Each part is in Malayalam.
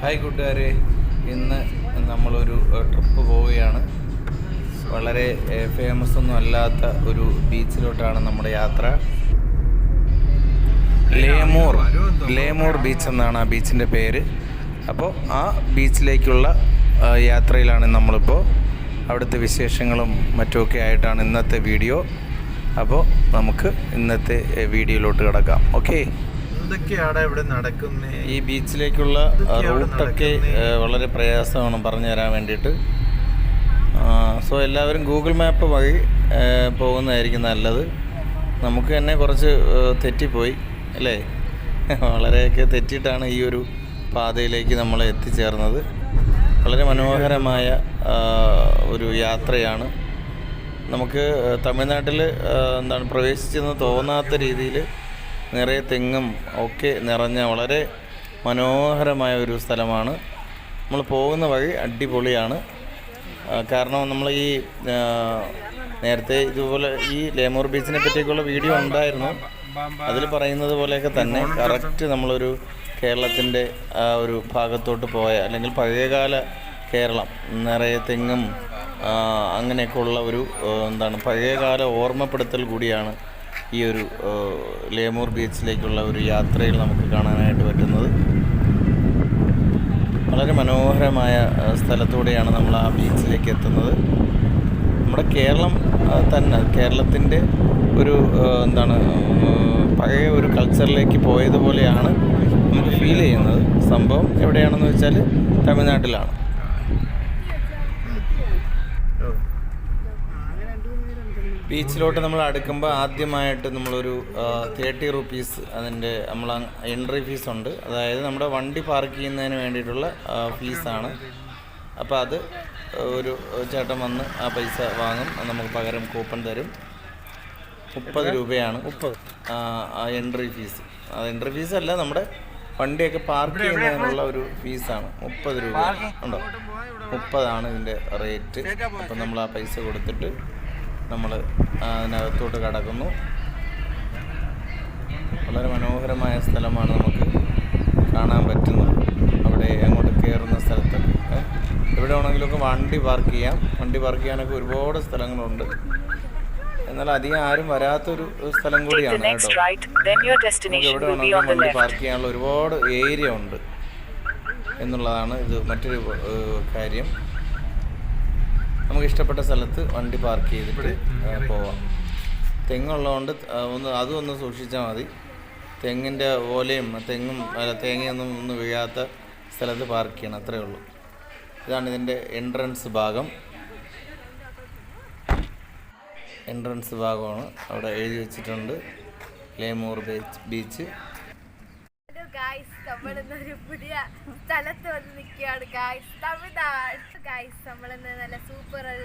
ഹായ് കൂട്ടുകാരെ. ഇന്ന് നമ്മളൊരു ട്രിപ്പ് പോവുകയാണ്. വളരെ ഫേമസ് ഒന്നും അല്ലാത്ത ഒരു ബീച്ചിലോട്ടാണ് നമ്മുടെ യാത്ര. ലേമൂർ ലേമൂർ ബീച്ച് എന്നാണ് ആ ബീച്ചിന്റെ പേര്. അപ്പോൾ ആ ബീച്ചിലേക്കുള്ള യാത്രയിലാണ് നമ്മളിപ്പോൾ അവിടുത്തെ വിശേഷങ്ങളും മറ്റുമൊക്കെ ആയിട്ടാണ് ഇന്നത്തെ വീഡിയോ. അപ്പോൾ നമുക്ക് ഇന്നത്തെ വീഡിയോയിലോട്ട് കിടക്കാം. ഓക്കേ എന്തൊക്കെയാണ് ഇവിടെ നടക്കുന്നത് ഈ ബീച്ചിലേക്കുള്ള റൂട്ടൊക്കെ വളരെ പ്രയാസമാണ് പറഞ്ഞു തരാൻ വേണ്ടിയിട്ട്. സോ എല്ലാവരും ഗൂഗിൾ മാപ്പ് വഴി പോകുന്നതായിരിക്കും നല്ലത്. നമുക്ക് തന്നെ കുറച്ച് തെറ്റിപ്പോയി അല്ലേ? വളരെയൊക്കെ തെറ്റിയിട്ടാണ് ഈ ഒരു പാതയിലേക്ക് നമ്മൾ എത്തിച്ചേർന്നത്. വളരെ മനോഹരമായ ഒരു യാത്രയാണ്. നമുക്ക് തമിഴ്നാട്ടിൽ എന്താണ് പ്രവേശിച്ചെന്ന് തോന്നാത്ത രീതിയിൽ നിറയെ തെങ്ങും ഒക്കെ നിറഞ്ഞ വളരെ മനോഹരമായ ഒരു സ്ഥലമാണ്. നമ്മൾ പോകുന്ന വഴി അടിപൊളിയാണ്. കാരണം നമ്മൾ ഈ നേരത്തെ ഇതുപോലെ ഈ ലേമൂർ ബീച്ചിനെ പറ്റിയൊക്കെയുള്ള വീഡിയോ ഉണ്ടായിരുന്നു. അതിൽ പറയുന്നത് പോലെയൊക്കെ തന്നെ കറക്റ്റ് നമ്മളൊരു കേരളത്തിന്റെ ആ ഒരു ഭാഗത്തോട്ട് പോയ അല്ലെങ്കിൽ പഴയകാല കേരളം നിറയെ തെങ്ങും അങ്ങനെയൊക്കെയുള്ള ഒരു എന്താണ് പഴയകാല ഓർമ്മപ്പെടുത്തൽ കൂടിയാണ് ഈ ഒരു ലേമൂർ ബീച്ചിലേക്കുള്ള ഒരു യാത്രയിൽ നമുക്ക് കാണാനായിട്ട് പറ്റുന്നത്. വളരെ മനോഹരമായ സ്ഥലത്തൂടെയാണ് നമ്മൾ ആ ബീച്ചിലേക്ക് എത്തുന്നത്. നമ്മുടെ കേരളം തന്നെ കേരളത്തിന്റെ ഒരു എന്താണ് പഴയ ഒരു കൾച്ചറിലേക്ക് പോയതുപോലെയാണ് നമുക്ക് ഫീൽ ചെയ്യുന്നത്. സംഭവം എവിടെയാണെന്ന് വെച്ചാൽ തമിഴ്നാട്ടിലാണ്. ബീച്ചിലോട്ട് നമ്മൾ അടുക്കുമ്പോൾ ആദ്യമായിട്ട് നമ്മളൊരു തേർട്ടി റുപ്പീസ് അതിന്റെ നമ്മൾ എൻട്രി ഫീസ് ഉണ്ട്. അതായത് നമ്മുടെ വണ്ടി പാർക്ക് ചെയ്യുന്നതിന് വേണ്ടിയിട്ടുള്ള ഫീസാണ് അപ്പോൾ അത് ഒരു ചേട്ടൻ വന്ന് ആ പൈസ വാങ്ങും. നമുക്ക് പകരം കൂപ്പൺ തരും. മുപ്പത് രൂപയാണ്. മുപ്പത്. ആ എൻട്രി ഫീസ് അത് എൻട്രി ഫീസ് അല്ല നമ്മുടെ വണ്ടിയൊക്കെ പാർക്ക് ചെയ്യുന്നതിനുള്ള ഒരു ഫീസാണ് മുപ്പത് രൂപ ഉണ്ടോ? മുപ്പതാണ് ഇതിന്റെ റേറ്റ് അപ്പം നമ്മൾ ആ പൈസ കൊടുത്തിട്ട് നമ്മൾ അതിനകത്തോട്ട് കടക്കുന്നു. വളരെ മനോഹരമായ സ്ഥലമാണ് നമുക്ക് കാണാൻ പറ്റുന്നത്. അവിടെ അങ്ങോട്ട് കയറുന്ന സ്ഥലത്തൊക്കെ ഏ? എവിടെ വേണമെങ്കിലുമൊക്കെ വണ്ടി പാർക്ക് ചെയ്യാം. വണ്ടി പാർക്ക് ചെയ്യാനൊക്കെ ഒരുപാട് സ്ഥലങ്ങളുണ്ട്. എന്നാൽ അധികം ആരും വരാത്തൊരു സ്ഥലം കൂടിയാണ് കേട്ടോ. എവിടെ വേണമെങ്കിലും വണ്ടി പാർക്ക് ചെയ്യാനുള്ള ഒരുപാട് ഏരിയ ഉണ്ട്. എന്നുള്ളതാണ് ഇത് മറ്റൊരു കാര്യം. നമുക്ക് ഇഷ്ടപ്പെട്ട സ്ഥലത്ത് വണ്ടി പാർക്ക് ചെയ്തിട്ട് പോവാം. തെങ്ങുള്ളതുകൊണ്ട് ഒന്ന് അതും ഒന്ന് സൂക്ഷിച്ചാൽ മതി. തെങ്ങിന്റെ ഓലയും തെങ്ങും അല്ല തേങ്ങയൊന്നും ഒന്ന് വീഴാത്ത സ്ഥലത്ത് പാർക്ക് ചെയ്യണം അത്രേ ഉള്ളൂ. ഇതാണ് ഇതിന്റെ എൻട്രൻസ് ഭാഗം. എൻട്രൻസ് ഭാഗമാണ് അവിടെ എഴുതി വെച്ചിട്ടുണ്ട്. Lemur beach. Beach hello guys നമ്മളിന്നൊരു പുതിയ സ്ഥലത്ത് വന്ന് നിൽക്കുകയാണ്. ഗായ്സ് തമിഴ്നാട്. ഗായ്സ് നമ്മളിന്ന് നല്ല സൂപ്പർ ഒരു.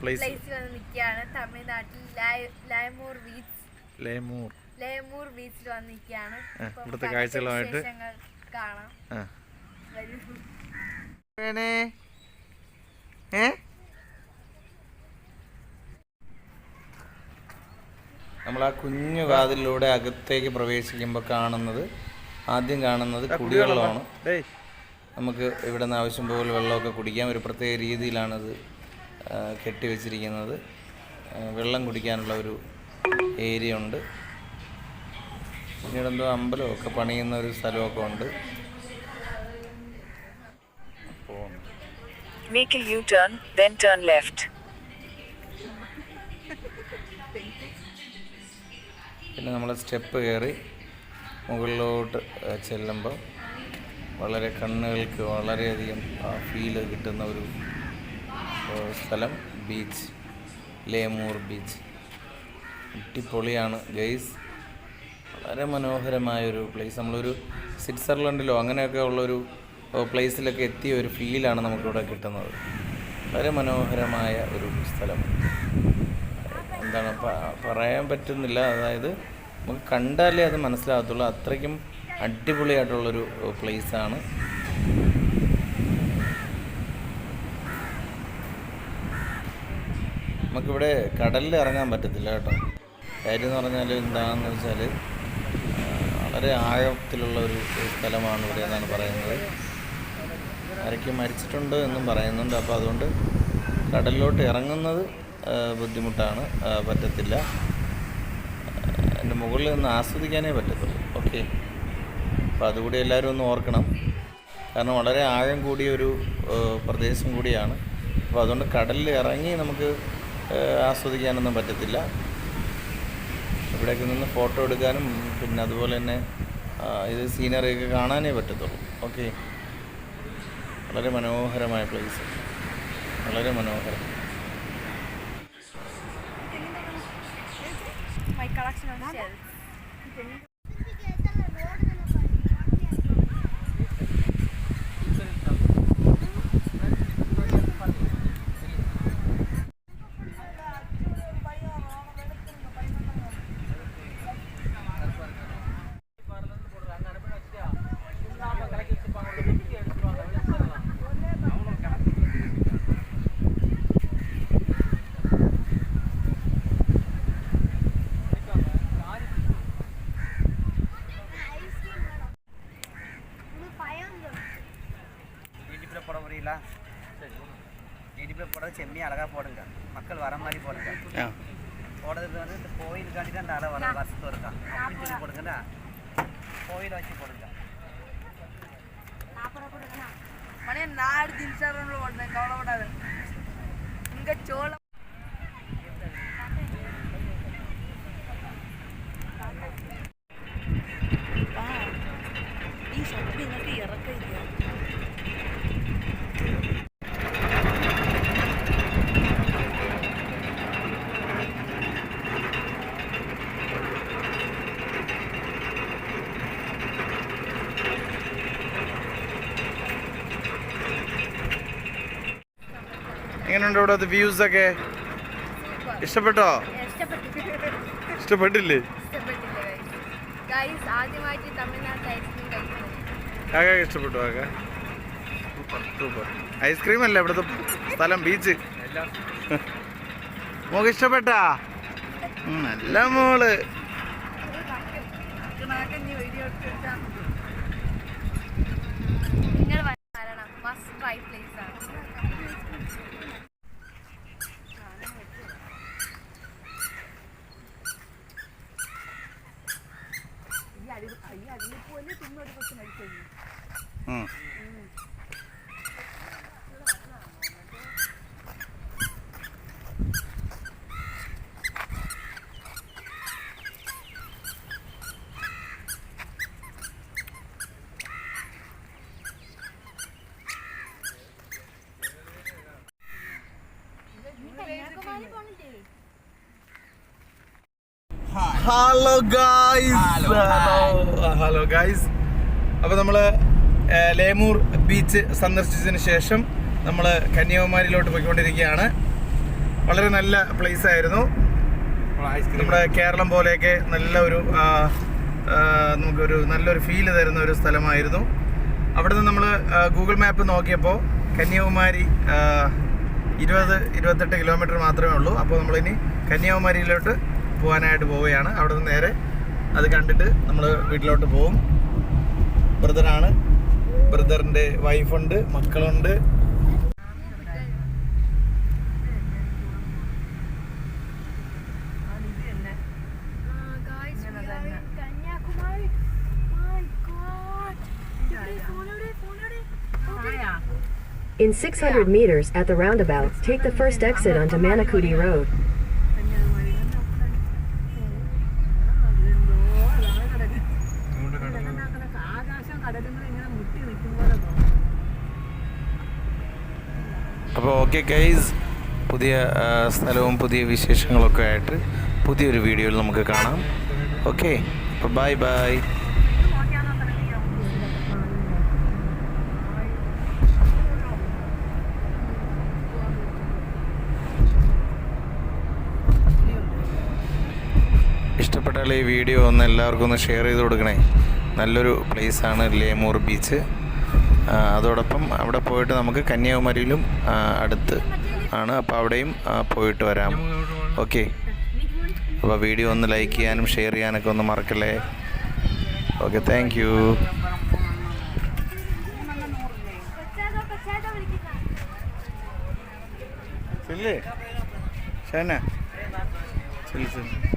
പ്ലേസ് വന്ന് നിൽക്കുകയാണ്. തമിഴ്നാട്ടിൽ ലയ- ലയമൂർ ബീച്ച് ലേമൂർ ലയമൂർ ബീച്ചിൽ വന്ന് നിൽക്കുകയാണ്. ഇവിടുത്തെ കാഴ്ചകളുമായിട്ട് കാണാം. വരൂ. ഏ? നമ്മൾ ആ കുഞ്ഞു വാതിലിലൂടെ അകത്തേക്ക് പ്രവേശിക്കുമ്പോൾ കാണുന്നത് ആദ്യം കാണുന്നത് കുടിവെള്ളമാണ്. നമുക്ക് ഇവിടെ നിന്ന് ആവശ്യം പോലെ വെള്ളമൊക്കെ കുടിക്കാം. ഒരു പ്രത്യേക രീതിയിലാണത് കെട്ടിവെച്ചിരിക്കുന്നത് വെള്ളം കുടിക്കാനുള്ള ഒരു ഏരിയ ഉണ്ട്. പിന്നീട് എന്തോ അമ്പലമൊക്കെ പണിയുന്ന ഒരു സ്ഥലമൊക്കെ ഉണ്ട്. Make a U-turn, then turn left. പിന്നെ നമ്മൾ സ്റ്റെപ്പ് കയറി മുകളിലോട്ട് ചെല്ലുമ്പോൾ വളരെ കണ്ണുകൾക്ക് വളരെയധികം ഫീൽ കിട്ടുന്ന ഒരു സ്ഥലം. ബീച്ച് ലേമൂർ ബീച്ച് അടിപൊളിയാണ് ഗൈസ് വളരെ മനോഹരമായൊരു പ്ലേസ് നമ്മളൊരു സ്വിറ്റ്സർലൻഡിലോ അങ്ങനെയൊക്കെ ഉള്ളൊരു പ്ലേസിലൊക്കെ എത്തിയ ഒരു ഫീലാണ് നമുക്കിവിടെ കിട്ടുന്നത്. വളരെ മനോഹരമായ ഒരു സ്ഥലം. എന്താണ് പറയാൻ പറ്റുന്നില്ല. അതായത് നമുക്ക് കണ്ടാലേ അത് മനസ്സിലാകത്തുള്ളൂ. അത്രയ്ക്കും അടിപൊളിയായിട്ടുള്ളൊരു പ്ലേസാണ് നമുക്കിവിടെ കടലിൽ ഇറങ്ങാൻ പറ്റത്തില്ല കേട്ടോ. കാര്യം എന്ന് പറഞ്ഞാൽ എന്താണെന്ന് വെച്ചാൽ വളരെ ആഴത്തിലുള്ള ഒരു സ്ഥലമാണ് ഇവിടെ എന്നാണ് പറയുന്നത്. ആരൊക്കെ മരിച്ചിട്ടുണ്ട് എന്നും പറയുന്നുണ്ട്. അപ്പോൾ അതുകൊണ്ട് കടലിലോട്ട് ഇറങ്ങുന്നത് ബുദ്ധിമുട്ടാണ്. പറ്റത്തില്ല. എന്റെ മുകളിൽ നിന്ന് ആസ്വദിക്കാനേ പറ്റത്തുള്ളൂ. ഓക്കെ. അപ്പോൾ അതുകൂടി എല്ലാവരും ഒന്ന് ഓർക്കണം. കാരണം വളരെ ആഴം കൂടിയ ഒരു പ്രദേശം കൂടിയാണ്. അപ്പോൾ അതുകൊണ്ട് കടലിൽ ഇറങ്ങി നമുക്ക് ആസ്വദിക്കാനൊന്നും പറ്റത്തില്ല. ഇവിടേക്ക് നിന്ന് ഫോട്ടോ എടുക്കാനും പിന്നെ അതുപോലെ തന്നെ ഇത് സീനറിയൊക്കെ കാണാനേ പറ്റത്തുള്ളൂ. ഓക്കെ. വളരെ മനോഹരമായ പ്ലേസ് വളരെ മനോഹരം. நீடிப்பில் போட முடியல. நீடிப்பில் போட செம்மி அழகாக போடுங்க. மக்கள் வர மாதிரி போடுங்க. போடுறது வந்து இந்த கோயிலுக்காண்டி தான் இந்த அலை வர வருஷத்து இருக்கா. அப்படின்னு சொல்லி போடுங்கண்ணா கோயிலை வச்சு போடுங்க. மணி நான் எடுத்து இன்ஸ்டாகிராமில் போட்டேன் கவலைப்படாது. இங்கே சோளம் എങ്ങനെയുണ്ട് ഇവിടുത്തെ വ്യൂസ് ഒക്കെ? ഇഷ്ടപ്പെട്ടോ? ഇഷ്ടപ്പെട്ടു ഇഷ്ടപ്പെട്ടില്ലേ ആകെ ഇഷ്ടപ്പെട്ടു ആകെ സൂപ്പർ സൂപ്പർ ഐസ്ക്രീം അല്ല ഇവിടുത്തെ സ്ഥലം ബീച്ച് മോക്ക് ഇഷ്ടപ്പെട്ടാ? നല്ല മോൾ. ഹലോ ഗായ്സ് ഹലോ ഗായ്സ് അപ്പോൾ നമ്മൾ ലേമൂർ ബീച്ച് സന്ദർശിച്ചതിന് ശേഷം നമ്മൾ കന്യാകുമാരിയിലോട്ട് പോയിക്കൊണ്ടിരിക്കുകയാണ്. വളരെ നല്ല പ്ലേസ് ആയിരുന്നു. നമ്മുടെ കേരളം പോലെയൊക്കെ നല്ല ഒരു നമുക്കൊരു നല്ലൊരു ഫീൽ തരുന്ന ഒരു സ്ഥലമായിരുന്നു. അവിടെ നിന്ന് നമ്മൾ ഗൂഗിൾ മാപ്പ് നോക്കിയപ്പോൾ കന്യാകുമാരി ഇരുപത് ഇരുപത്തെട്ട് കിലോമീറ്റർ മാത്രമേ ഉള്ളൂ. അപ്പോൾ നമ്മളിനി കന്യാകുമാരിയിലോട്ട് പോകാനായിട്ട് പോവുകയാണ്. അവിടെ നിന്ന് നേരെ അത് കണ്ടിട്ട് നമ്മൾ വീട്ടിലോട്ട് പോവും. ബ്രദറാണ്. ബ്രദറിന്റെ വൈഫുണ്ട് മക്കളുണ്ട്. In 600 meters at the roundabout, take the first exit onto Manakudi Road. അപ്പോൾ ഓക്കെ ഗൈസ് പുതിയ സ്ഥലവും പുതിയ വിശേഷങ്ങളൊക്കെ ആയിട്ട് പുതിയൊരു വീഡിയോയിൽ നമുക്ക് കാണാം. ഓക്കെ അപ്പോൾ ബൈ ബൈ. ഇഷ്ടപ്പെട്ടാൽ ഈ വീഡിയോ ഒന്ന് എല്ലാവർക്കും ഒന്ന് ഷെയർ ചെയ്ത് കൊടുക്കണേ. നല്ലൊരു പ്ലേസാണ് ലേമൂർ ബീച്ച്. അതോടൊപ്പം അവിടെ പോയിട്ട് നമുക്ക് കന്യാകുമാരിയിലും അടുത്ത് ആണ്. അപ്പോൾ അവിടെയും പോയിട്ട് വരാം. ഓക്കെ. അപ്പോൾ വീഡിയോ ഒന്ന് ലൈക്ക് ചെയ്യാനും ഷെയർ ചെയ്യാനൊക്കെ ഒന്ന് മറക്കല്ലേ? Okay thank you. ചെല്ലേ. ഷാന. ചെല്ലു ചെല്ലു.